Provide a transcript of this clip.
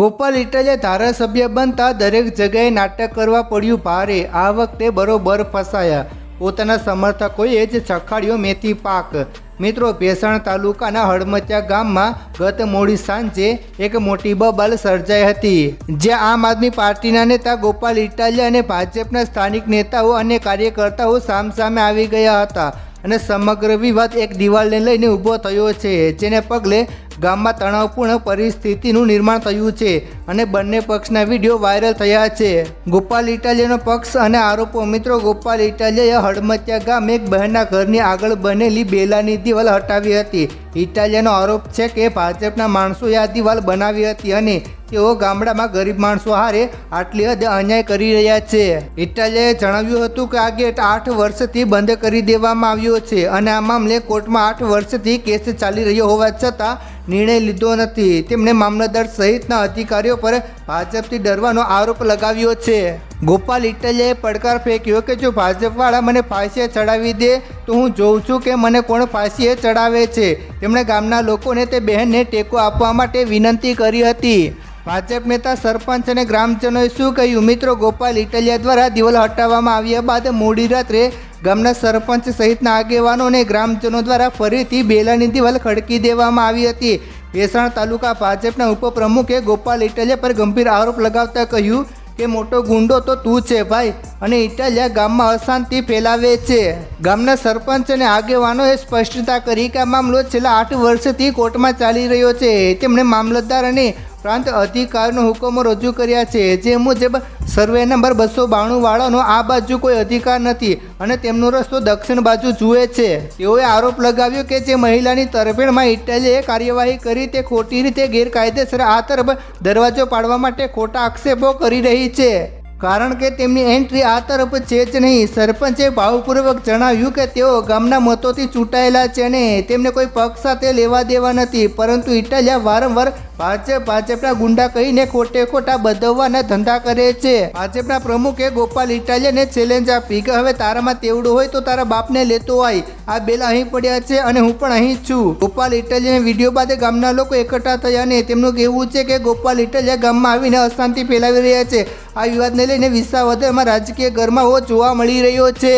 ગોપાલ ઇટાલિયા ધારાસભ્ય બનતા દરેક જગ્યાએ નાટક કરવા પડ્યું ભારે. આ વખતે બરોબર ફસાયા. પોતાના સમર્થકોએ જ ચખાડ્યો મેથી પાક. મિત્રો, ભેસાણ તાલુકાના હળમતિયા ગામમાં ગત મોડી સાંજે એક મોટી બબાલ સર્જાઈ હતી જ્યાં આમ આદમી પાર્ટીના નેતા ગોપાલ ઇટાલિયા અને ભાજપના સ્થાનિક નેતાઓ અને કાર્યકર્તાઓ સામસામે આવી ગયા હતા. અને સમગ્ર વિવાદ એક દિવાલને લઈને ઊભો થયો છે, જેને પગલે ગામમાં તણાવપૂર્ણ પરિસ્થિતિનું નિર્માણ થયું છે અને બંને પક્ષના વીડિયો વાયરલ થયા છે. ગોપાલ ઇટાલિયાનો પક્ષ અને આરોપો મિત્રો, ગોપાલ ઇટાલિયાએ હળમતિયા ગામ એક બહેનના ઘરની આગળ બનેલી બેલાની દિવાલ હટાવી હતી. ઇટાલિયાનો આરોપ છે કે ભાજપના માણસોએ આ દિવાલ બનાવી હતી અને તેઓ ગામડામાં ગરીબ માણસો હારે આટલી હદે અન્યાય કરી રહ્યા છે. ઇટાલિયાએ જણાવ્યું હતું કે આ ગેટ આઠ વર્ષથી બંધ કરી દેવામાં આવ્યો છે અને આ મામલે કોર્ટમાં આઠ વર્ષથી કેસ ચાલી રહ્યો હોવા છતાં નિર્ણય લીધો નથી. તેમણે મામલતદાર સહિતના અધિકારીઓ પર ભાજપથી ડરવાનો આરોપ લગાવ્યો છે. ગોપાલ, ઇટાલિયાએ પડકાર ફેંક્યો કે જો ભાજપવાળા મને ફાંસીએ ચડાવી દે, તો હું જોઉં છું કે મને કોણ ફાંસીએ ચડાવે છે. તેમણે ગામના લોકોને તે બહેનને ટેકો આપવા માટે વિનંતી કરી હતી. ભાજપ નેતા સરપંચ અને ગ્રામજનોએ શું કહ્યું? મિત્રો, ગોપાલ ઇટલિયા દ્વારા દિવાલ હટાવવામાં આવ્યા બાદ મોડી રાત્રે ગામના સરપંચ સહિતના આગેવાનો અને ગ્રામજનો દ્વારા ફરીથી બેલાની દિવાલ ખડકી દેવામાં આવી હતી. ભેસાણ તાલુકા ભાજપના ઉપપ્રમુખે ગોપાલ ઇટલિયા પર ગંભીર આરોપ લગાવતા કહ્યું કે, મોટો ગુંડો તો તું છે, ભાઈ. અને ઇટાલિયા ગામમાં અશાંતિ ફેલાવે છે. ગામના સરપંચ અને આગેવાનોએ સ્પષ્ટતા કરી કે આ મામલો છેલ્લા આઠ વર્ષથી કોર્ટમાં ચાલી રહ્યો છે. તેમણે મામલતદાર અને પ્રાંત અધિકારનો હુકમો રજૂ કર્યા છે. જે મુજબ સર્વે નંબર બસો બાણું વાળાનો આ બાજુ કોઈ અધિકાર નથી અને તેમનો રસ્તો દક્ષિણ બાજુ જુએ છે. તેઓએ આરોપ લગાવ્યો કે જે મહિલાની તરફેણમાં ઇટાલીએ કાર્યવાહી કરી તે ખોટી રીતે ગેરકાયદેસર આ તરફ દરવાજો પાડવા માટે ખોટા આક્ષેપો કરી રહી છે. કારણ કે તેમની એન્ટ્રી આ તરફ છે જ નહીં. સરપંચે ભાવપૂર્વક જણાવ્યું કે તેઓ ગામના મતોથી ચૂંટાયેલા છે અને તેમને કોઈ પક્ષ સાથે લેવા દેવા નથી. પરંતુ ઇટાલિયા વારંવાર ભાજપ, ભાજપના ગુંડા કહીને ખોટે ખોટા બદલવાના ધંધા કરે છે. ભાજપના પ્રમુખે ગોપાલ ઇટાલિયાને ચેલેન્જ આપી કે હવે તારામાં તેવડું હોય તો તારા બાપને લેતો આય. આ બેલા અહીં પડ્યા છે અને હું પણ અહીં છું. ગોપાલ ઇટાલિયાને વીડિયો બાદ ગામના લોકો એકઠા થયા અને તેમનું કહેવું છે કે ગોપાલ ઇટાલિયા ગામમાં આવીને અશાંતિ ફેલાવી રહ્યા છે. આ વિવાદને લઈને વિસાવદરમાં રાજકીય ગરમાવો જોવા મળી રહ્યો છે.